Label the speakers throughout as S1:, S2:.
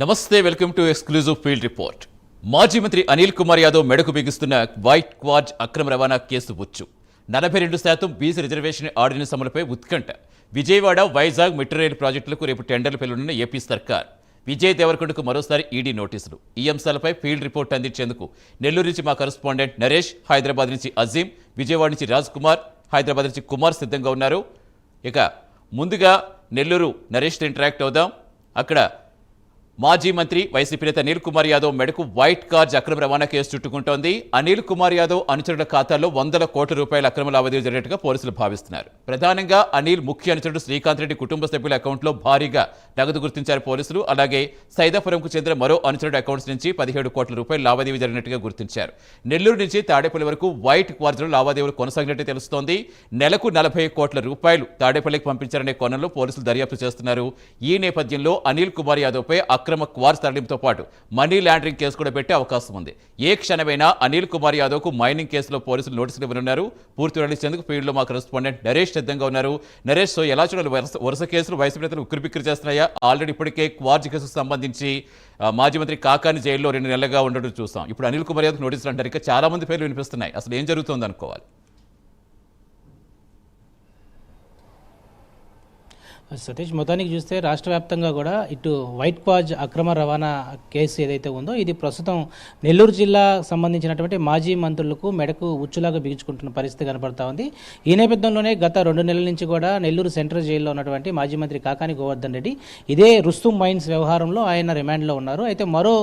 S1: నమస్తే welcome to exclusive field report. మాజీ మంత్రి అనిల్ కుమార్ యాదవ్ మెడకు బిగిస్తున్న వైట్ క్వార్జ్ అక్రమ రవాణా కేసు వచ్చు. నలభై రెండు శాతం బీసీ రిజర్వేషన్ ఆర్డినెన్స్ అమలుపై ఉత్కంఠ. విజయవాడ వైజాగ్ మెట్రో రైలు ప్రాజెక్టులకు రేపు టెండర్లు పిలువనున్న ఏపీ సర్కార్. విజయ్ దేవరకొండకు మరోసారి ఈడీ నోటీసులు. ఈ అంశాలపై ఫీల్డ్ రిపోర్ట్ అందించేందుకు నెల్లూరు నుంచి మా కరెస్పాండెంట్ నరేష్ హైదరాబాద్ నుంచి అజీం విజయవాడ నుంచి రాజ్ కుమార్ హైదరాబాద్ నుంచి కుమార్ సిద్ధంగా ఉన్నారు. ఇక ముందుగా నెల్లూరు నరేష్తో ఇంటరాక్ట్ అవుదాం. అక్కడ మాజీ మంత్రి వైసీపీ నేత అనిల్ కుమార్ యాదవ్ మెడకు వైట్ కార్జ్ అక్రమ రవాణా కేసు చుట్టుకుంటోంది. అనిల్ కుమార్ యాదవ్ అనుచరుల ఖాతాల్లో వందల కోట్ల రూపాయల అక్రమ లావాదేవీ జరిగినట్టుగా పోలీసులు భావిస్తున్నారు. ప్రధానంగా అనిల్ ముఖ్య అనుచరుడు శ్రీకాంత్ రెడ్డి కుటుంబ సభ్యుల అకౌంట్లో భారీగా నగదు గుర్తించారు పోలీసులు. అలాగే సైదాపురంకు చెందిన మరో అనుచరుడు అకౌంట్స్ నుంచి పదిహేడు కోట్ల రూపాయల లావాదేవీ జరిగినట్టుగా గుర్తించారు. నెల్లూరు నుంచి తాడేపల్లి వరకు వైట్ క్వార్జ్లో లావాదేవీలు కొనసాగినట్టు తెలుస్తోంది. నెలకు నలభై కోట్ల రూపాయలు తాడేపల్లికి పంపించారనే కోణంలో పోలీసులు దర్యాప్తు చేస్తున్నారు. ఈ నేపథ్యంలో అనిల్ కుమార్ యాదవ్పై అక్రమ క్వార్స్ తరలింపుతో పాటు మనీ లాండరింగ్ కేసు కూడా పెట్టే అవకాశం ఉంది. ఏ క్షణమైనా అనిల్ కుమార్ యాదవ్కు మైనింగ్ కేసులో పోలీసులు నోటీసులు ఇవ్వనున్నారు. పూర్తి వెల్లడించేందుకు ఫీల్డ్లో మా కరెస్పాండెంట్ నరేష్ సిద్ధంగా ఉన్నారు. నరేష్ సో ఎలా చూడాలి? వరుస వరుస కేసులు వయసు నేతలు ఉక్కిరిబిక్కిరి చేస్తున్నాయా? ఆల్రెడీ ఇప్పటికే క్వార్జ్ కేసుకు సంబంధించి మాజీ మంత్రి కాకాని జైల్లో రెండు నెలలుగా ఉండడం చూస్తాం ఇప్పుడు అనిల్ కుమార్ యాదవ్ నోటీసులు అంటారు. ఇంకా చాలా మంది పేర్లు వినిపిస్తున్నాయి. అసలు ఏం జరుగుతుంది అనుకోవాలి
S2: సతీష్ మొత్తానికి చూస్తే రాష్ట్ర వ్యాప్తంగా కూడా ఇటు వైట్ క్వాజ్ అక్రమ రవాణా కేసు ఏదైతే ఉందో ఇది ప్రస్తుతం నెల్లూరు జిల్లా సంబంధించినటువంటి మాజీ మంత్రులకు మెడకు ఉచ్చులాగా బిగించుకుంటున్న పరిస్థితి కనపడతా ఉంది. ఈ నేపథ్యంలోనే గత రెండు నెలల నుంచి కూడా నెల్లూరు సెంట్రల్ జైల్లో ఉన్నటువంటి మాజీ మంత్రి కాకాని గోవర్ధన్ రెడ్డి ఇదే రుస్తుం మైన్స్ వ్యవహారంలో ఆయన రిమాండ్లో ఉన్నారు. అయితే మరో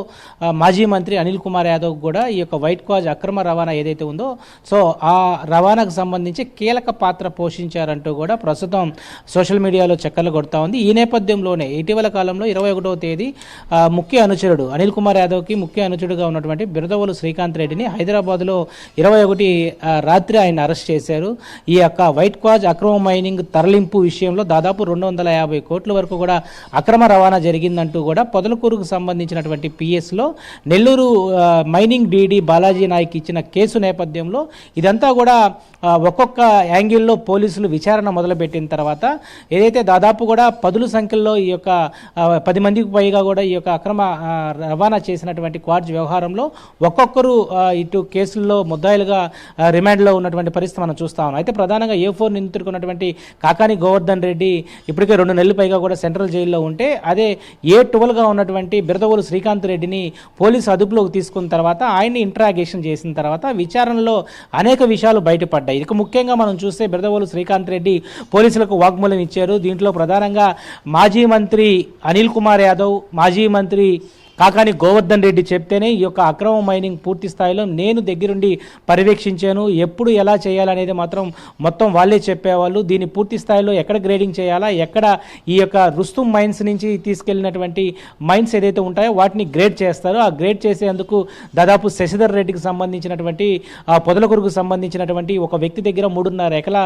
S2: మాజీ మంత్రి అనిల్ కుమార్ యాదవ్ కూడా ఈ యొక్క వైట్ క్వాజ్ అక్రమ రవాణా ఏదైతే ఉందో సో ఆ రవాణాకు సంబంధించి కీలక పాత్ర పోషించారంటూ కూడా ప్రస్తుతం సోషల్ మీడియాలో చెక్ చక్కర్లు కొడతా ఉంది. ఈ నేపథ్యంలోనే ఇటీవల కాలంలో ఇరవై ఒకటవ తేదీ ముఖ్య అనుచరుడు అనిల్ కుమార్ యాదవ్కి ముఖ్య అనుచరుడుగా ఉన్నటువంటి బిరదవోలు శ్రీకాంత్ రెడ్డిని హైదరాబాద్లో ఇరవై ఒకటి రాత్రి ఆయన అరెస్ట్ చేశారు. ఈ యొక్క వైట్ క్వాజ్ అక్రమ మైనింగ్ తరలింపు విషయంలో దాదాపు రెండు వందల యాభై కోట్ల వరకు కూడా అక్రమ రవాణా జరిగిందంటూ కూడా పొదలకూరుకు సంబంధించినటువంటి పిఎస్లో నెల్లూరు మైనింగ్ డీడీ బాలాజీ నాయక్ ఇచ్చిన కేసు నేపథ్యంలో ఇదంతా కూడా ఒక్కొక్క యాంగిల్లో పోలీసులు విచారణ మొదలుపెట్టిన తర్వాత ఏదైతే దాదాపు కూడా పదుల సంఖ్యలో ఈ యొక్క పది మందికి పైగా కూడా ఈ యొక్క అక్రమ రవాణా చేసినటువంటి క్వార్జ్ వ్యవహారంలో ఒక్కొక్కరు ఇటు కేసుల్లో ముద్దాయిలుగా రిమాండ్లో ఉన్నటువంటి పరిస్థితి మనం చూస్తా ఉన్నాం. అయితే ప్రధానంగా ఏ ఫోర్ నిందితుడుకున్నటువంటి కాకాని గోవర్ధన్ రెడ్డి ఇప్పటికే రెండు నెలల పైగా కూడా సెంట్రల్ జైల్లో ఉంటే అదే ఏ టువల్గా ఉన్నటువంటి బిరదవోలు శ్రీకాంత్ రెడ్డిని పోలీసు అదుపులోకి తీసుకున్న తర్వాత ఆయన్ని ఇంట్రాగేషన్ చేసిన తర్వాత విచారణలో అనేక విషయాలు బయటపడ్డాయి. ఇక ముఖ్యంగా మనం చూస్తే బిరదవోలు శ్రీకాంత్ రెడ్డి పోలీసులకు వాగ్మూలం ఇచ్చారు. దీంట్లో ప్రధానంగా మాజీ మంత్రి అనిల్ కుమార్ యాదవ్ మాజీ మంత్రి కాకాని గోవర్ధన్ రెడ్డి చెప్తేనే ఈ యొక్క అక్రమ మైనింగ్ పూర్తి స్థాయిలో నేను దగ్గరుండి పర్యవేక్షించాను. ఎప్పుడు ఎలా చేయాలనేది మాత్రం మొత్తం వాళ్ళే చెప్పేవాళ్ళు. దీన్ని పూర్తి స్థాయిలో ఎక్కడ గ్రేడింగ్ చేయాలా ఎక్కడ ఈ యొక్క రుస్తుం మైన్స్ నుంచి తీసుకెళ్ళినటువంటి మైన్స్ ఏదైతే ఉంటాయో వాటిని గ్రేడ్ చేస్తారో. ఆ గ్రేడ్ చేసేందుకు దాదాపు శశిధర్ రెడ్డికి సంబంధించినటువంటి ఆ పొదలకొరుకు సంబంధించినటువంటి ఒక వ్యక్తి దగ్గర మూడున్నర ఎకల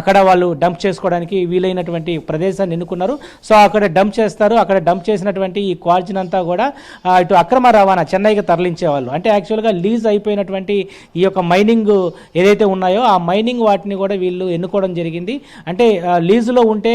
S2: అక్కడ వాళ్ళు డంప్ చేసుకోవడానికి వీలైనటువంటి ప్రదేశాన్ని ఎన్నుకున్నారు. సో అక్కడ డంప్ చేస్తారు. అక్కడ డంప్ చేసినటువంటి ఈ క్వార్జిన్ అంతా కూడా ఇటు అక్రమ రవాణా చెన్నైకి తరలించేవాళ్ళు. అంటే యాక్చువల్గా లీజ్ అయిపోయినటువంటి ఈ యొక్క మైనింగ్ ఏదైతే ఉన్నాయో ఆ మైనింగ్ వాటిని కూడా వీళ్ళు ఎన్నుకోవడం జరిగింది. అంటే లీజులో ఉంటే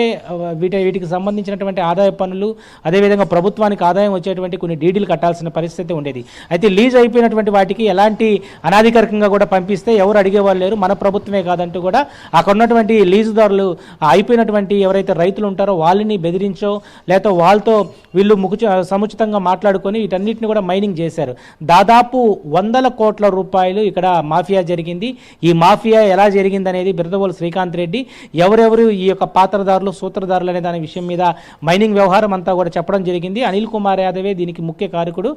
S2: వీటి వీటికి సంబంధించినటువంటి ఆదాయ పన్నులు అదేవిధంగా ప్రభుత్వానికి ఆదాయం వచ్చేటువంటి కొన్ని డీడీలు కట్టాల్సిన పరిస్థితి ఉండేది. అయితే లీజ్ అయిపోయినటువంటి వాటికి ఎలాంటి అనాధికారికంగా కూడా పంపిస్తే ఎవరు అడిగేవాళ్ళు లేరు. మన ప్రభుత్వమే కాదంటూ కూడా అక్కడ ఉన్నటువంటి లీజుదారులు అయిపోయినటువంటి ఎవరైతే రైతులు ఉంటారో వాళ్ళని బెదిరించో లేకపోతే వాళ్ళతో వీళ్ళు ముఖ సముచితంగా మాట్లాడుకో మాట్లాడుకొని వీటన్నిటిని కూడా మైనింగ్ చేశారు. దాదాపు వందల కోట్ల రూపాయలు ఇక్కడ మాఫియా జరిగింది. ఈ మాఫియా ఎలా జరిగింది అనేది బిరదవోలు శ్రీకాంత్ రెడ్డి ఎవరెవరు ఈ యొక్క పాత్రదారులు సూత్రధారులు అనే దాని విషయం మీద మైనింగ్ వ్యవహారం అంతా కూడా చెప్పడం జరిగింది. అనిల్ కుమార్ యాదవే దీనికి ముఖ్య కారకుడు.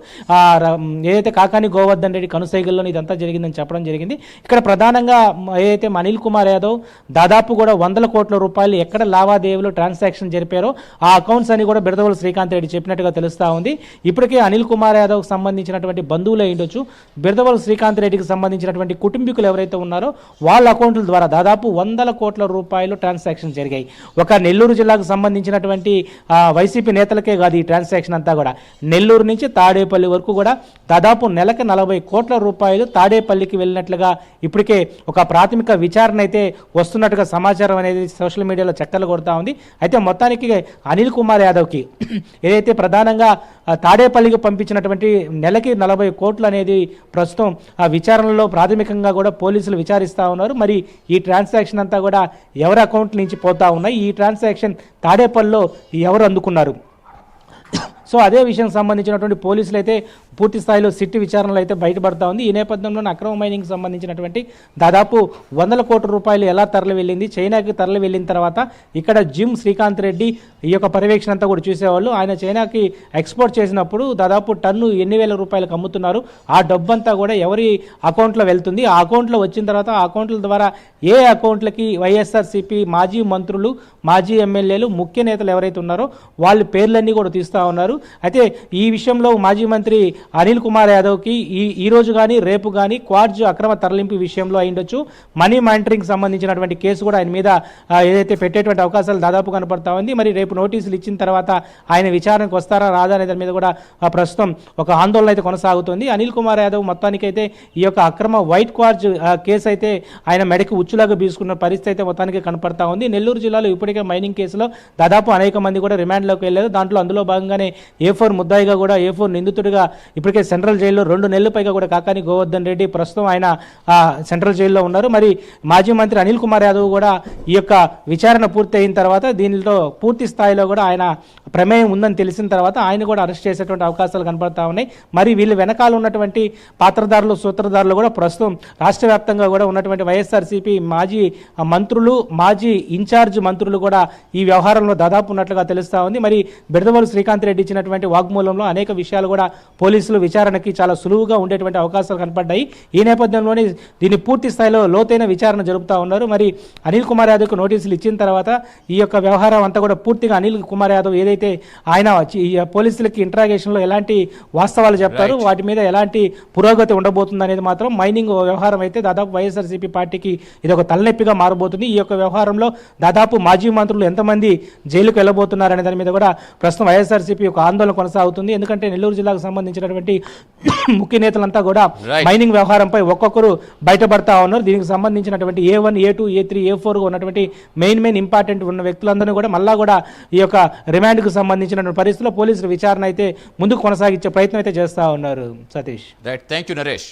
S2: ఏదైతే కాకాని గోవర్ధన్ రెడ్డి కనుసైగల్లో ఇదంతా జరిగిందని చెప్పడం జరిగింది. ఇక్కడ ప్రధానంగా ఏదైతే అనిల్ కుమార్ యాదవ్ దాదాపు కూడా వందల కోట్ల రూపాయలు ఎక్కడ లావాదేవీలు ట్రాన్సాక్షన్ జరిపారో ఆ అకౌంట్స్ అని కూడా బిరదవోలు శ్రీకాంత్ రెడ్డి చెప్పినట్టుగా తెలుస్తూ ఉంది. ఇప్పటికే అనిల్ కుమార్ యాదవ్కి సంబంధించినటువంటి బంధువులే ఉండొచ్చు. బిర్దవల్ శ్రీకాంత్ రెడ్డికి సంబంధించినటువంటి కుటుంబీకులు ఎవరైతే ఉన్నారో వాళ్ళ అకౌంట్ల ద్వారా దాదాపు వందల కోట్ల రూపాయలు ట్రాన్సాక్షన్ జరిగాయి. ఒక నెల్లూరు జిల్లాకు సంబంధించినటువంటి వైసీపీ నేతలకే కాదు ఈ ట్రాన్సాక్షన్ అంతా కూడా. నెల్లూరు నుంచి తాడేపల్లి వరకు కూడా దాదాపు నెలకు నలభై కోట్ల రూపాయలు తాడేపల్లికి వెళ్ళినట్లుగా ఇప్పటికే ఒక ప్రాథమిక విచారణ అయితే వస్తున్నట్టుగా సమాచారం అనేది సోషల్ మీడియాలో చక్కర్లు కొడతా ఉంది. అయితే మొత్తానికి అనిల్ కుమార్ యాదవ్కి ఏదైతే ప్రధానంగా తాడేపల్లికి పంపించినటువంటి నెలకి నలభై కోట్లు అనేది ప్రస్తుతం ఆ విచారణలో ప్రాథమికంగా కూడా పోలీసులు విచారిస్తూ ఉన్నారు. మరి ఈ ట్రాన్సాక్షన్ అంతా కూడా ఎవరి అకౌంట్ నుంచి పోతా ఉన్నాయి? ఈ ట్రాన్సాక్షన్ తాడేపల్లిలో ఎవరు అందుకున్నారు? సో అదే విషయం సంబంధించినటువంటి పోలీసులు అయితే పూర్తి స్థాయిలో సిట్టి విచారణలు అయితే బయటపడతా ఉంది. ఈ నేపథ్యంలో అక్రమ మైనింగ్ సంబంధించినటువంటి దాదాపు వందల కోట్ల రూపాయలు ఎలా తరలి వెళ్ళింది చైనాకి తరలి వెళ్ళిన తర్వాత ఇక్కడ జిమ్ శ్రీకాంత్ రెడ్డి ఈ యొక్క పర్యవేక్షణ అంతా కూడా చూసేవాళ్ళు. ఆయన చైనాకి ఎక్స్పోర్ట్ చేసినప్పుడు దాదాపు టన్ను ఎన్ని వేల రూపాయలకు అమ్ముతున్నారు. ఆ డబ్బంతా కూడా ఎవరి అకౌంట్లో వెళ్తుంది. ఆ అకౌంట్లో వచ్చిన తర్వాత ఆ అకౌంట్ల ద్వారా ఏ అకౌంట్లకి వైఎస్ఆర్సీపీ మాజీ మంత్రులు మాజీ ఎమ్మెల్యేలు ముఖ్య నేతలు ఎవరైతే ఉన్నారో వాళ్ళ పేర్లన్నీ కూడా తీస్తూ ఉన్నారు. అయితే ఈ విషయంలో మాజీ మంత్రి అనిల్ కుమార్ యాదవ్కి ఈ ఈ రోజు కానీ రేపు కానీ క్వార్జ్ అక్రమ తరలింపు విషయంలో అయిండొచ్చు మనీ మానిటరింగ్ సంబంధించినటువంటి కేసు కూడా ఆయన మీద ఏదైతే పెట్టేటువంటి అవకాశాలు దాదాపు కనపడతా ఉంది. మరి రేపు నోటీసులు ఇచ్చిన తర్వాత ఆయన విచారణకు వస్తారా రాదా అనే దాని మీద కూడా ప్రస్తుతం ఒక ఆందోళన అయితే కొనసాగుతుంది. అనిల్ కుమార్ యాదవ్ మొత్తానికైతే ఈ యొక్క అక్రమ వైట్ క్వార్జ్ కేసు అయితే ఆయన మెడకి ఉచ్చులాగా బీసుకున్న పరిస్థితి అయితే మొత్తానికి కనపడతా ఉంది. నెల్లూరు జిల్లాలో ఇప్పటికే మైనింగ్ కేసులో దాదాపు అనేక మంది కూడా రిమాండ్లోకి వెళ్ళారు. దాంట్లో అందులో భాగంగానే ఏ ఫోర్ ముద్దాయిగా కూడా ఏ ఫోర్ నిందితుడిగా ఇప్పటికే సెంట్రల్ జైల్లో రెండు నెలల పైగా కూడా కాకాని గోవర్ధన్ రెడ్డి ప్రస్తుతం ఆయన సెంట్రల్ జైల్లో ఉన్నారు. మరి మాజీ మంత్రి అనిల్ కుమార్ యాదవ్ కూడా ఈ యొక్క విచారణ పూర్తి అయిన తర్వాత దీనిలో పూర్తి స్థాయిలో కూడా ఆయన ప్రమేయం ఉందని తెలిసిన తర్వాత ఆయన కూడా అరెస్ట్ చేసేటువంటి అవకాశాలు కనపడతా ఉన్నాయి. మరి వీళ్ళు వెనకాల ఉన్నటువంటి పాత్రదారులు సూత్రధారులు కూడా ప్రస్తుతం రాష్ట్ర వ్యాప్తంగా కూడా ఉన్నటువంటి వైఎస్ఆర్సీపీ మాజీ మంత్రులు మాజీ ఇన్ఛార్జ్ మంత్రులు కూడా ఈ వ్యవహారంలో దాదాపు ఉన్నట్లుగా తెలుస్తా ఉంది. మరి బిడదవోలు శ్రీకాంత్ రెడ్డి ఇచ్చినటువంటి వాగ్మూలంలో అనేక విషయాలు కూడా పోలీసులు విచారణకి చాలా సులువుగా ఉండేటువంటి అవకాశాలు కనపడ్డాయి. ఈ నేపథ్యంలోనే దీన్ని పూర్తి స్థాయిలో లోతైన విచారణ జరుపుతా ఉన్నారు. మరి అనిల్ కుమార్ యాదవ్కు నోటీసులు ఇచ్చిన తర్వాత ఈ యొక్క వ్యవహారం అంతా కూడా పూర్తిగా అనిల్ కుమార్ యాదవ్ ఏదైతే ఆయన పోలీసులకి ఇంట్రాగేషన్లో ఎలాంటి వాస్తవాలు చెప్తారు వాటి మీద ఎలాంటి పురోగతి ఉండబోతుంది అనేది మాత్రం మైనింగ్ వ్యవహారం అయితే దాదాపు వైఎస్ఆర్సీపీ పార్టీకి ఇది ఒక తలనొప్పిగా మారబోతుంది. ఈ యొక్క వ్యవహారంలో దాదాపు మాజీ మంత్రులు ఎంతమంది జైలుకు వెళ్ళబోతున్నారు అనే దాని మీద కూడా ప్రస్తుతం వైఎస్ఆర్సీపీ ఒక ఆందోళన కొనసాగుతుంది. ఎందుకంటే నెల్లూరు జిల్లాకు సంబంధించినటువంటి ముఖ్య నేతలంతా కూడా. మైనింగ్ వ్యవహారంపై ఒక్కొక్కరు బయటపడతా ఉన్నారు. దీనికి సంబంధించినటువంటి A one A two A three A four ఉన్నటువంటి మెయిన్ మెయిన్ ఇంపార్టెంట్ ఉన్న వ్యక్తులందరినీ కూడా మళ్ళా కూడా ఈ యొక్క రిమాండ్కు సంబంధించినటువంటి పరిస్థితుల్లో పోలీసులు విచారణ అయితే ముందుకు కొనసాగించే ప్రయత్నం అయితే చేస్తా ఉన్నారు Satish.
S1: Right thank you Naresh